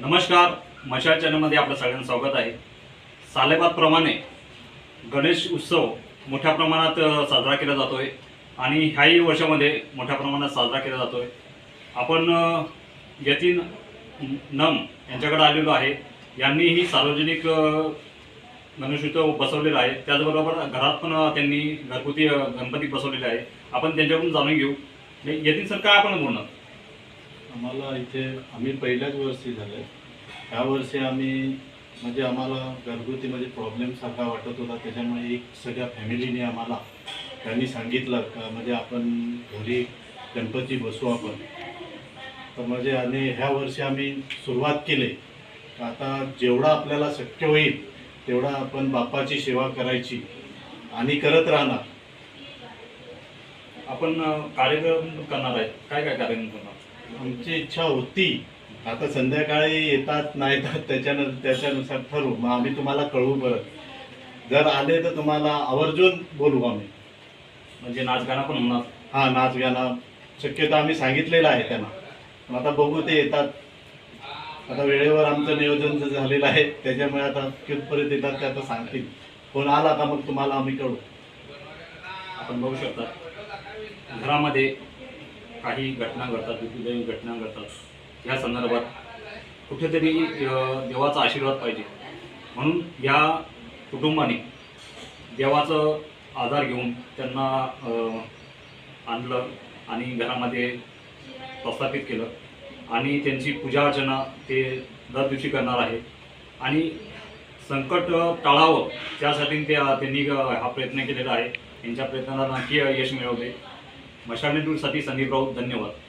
नमस्कार मशाल चॅनलमध्ये आपलं सगळ्यांचं स्वागत आहे. सालेबादप्रमाणे गणेश उत्सव मोठ्या प्रमाणात साजरा केला जातो आहे आणि ह्याही वर्षामध्ये मोठ्या प्रमाणात साजरा केला जातो आहे आपण यतीन नम यांच्याकडे आलेलो आहे. यांनी ही सार्वजनिक अ, गणेशोत्सव बसवलेला आहे. त्याचबरोबर घरात पण त्यांनी घरगुती गणपती बसवलेले आहे. आपण त्यांच्याकडून जाणून घेऊ. यतीन सर काय आपण बोलणार? आम्हाला इथे आम्ही पहिल्याच वर्षी झाले ह्या वर्षी आम्ही म्हणजे आम्हाला घरगुती म्हणजे प्रॉब्लेम सारखा वाटत होता. त्याच्यामुळे एक सगळ्या फॅमिलीने आम्हाला त्यांनी सांगितलं का म्हणजे आपण घरी गणपती बसू आपण. तर म्हणजे आणि ह्या वर्षी आम्ही सुरुवात केली. आता जेवढा आपल्याला शक्य होईल तेवढा आपण बाप्पाची सेवा करायची आणि करत राहणार. आपण कार्यक्रम करणार आहे. काय काय कार्यक्रम करणार? आमची इच्छा होती. आता संध्याकाळी येतात नाही येतात त्याच्यानं त्याच्यानुसार ठरवू. मग आम्ही तुम्हाला कळवू परत. जर आले तर तुम्हाला आवर्जून बोलू आम्ही. म्हणजे नाच गाणं पण होणार. हा नाच गाणं. शक्यतो आम्ही सांगितलेलं आहे त्यांना. पण आता बघू ते येतात. आता वेळेवर आमचं नियोजन जे झालेलं आहे त्याच्यामुळे आता कितपर्यंत येतात ते आता सांगतील. फोन आला का मग तुम्हाला आम्ही कळू आपण बघू शकता. घरामध्ये काही घटना घडतात दुर्दैवी घटना घडतात. या संदर्भात कुठेतरी देवाचा आशीर्वाद पाहिजे. म्हणून या कुटुंबाने देवाचं आधार घेऊन त्यांना आणलं आणि घरामध्ये प्रस्थापित केलं. आणि त्यांची पूजा अर्चना ते दर दिवशी करणार आहे. आणि संकट टाळावं त्यासाठी ते त्यांनी हा प्रयत्न केलेला आहे. त्यांच्या प्रयत्नाला नक्की यश मिळवले मशाल सती संदीप राऊत धन्यवाद.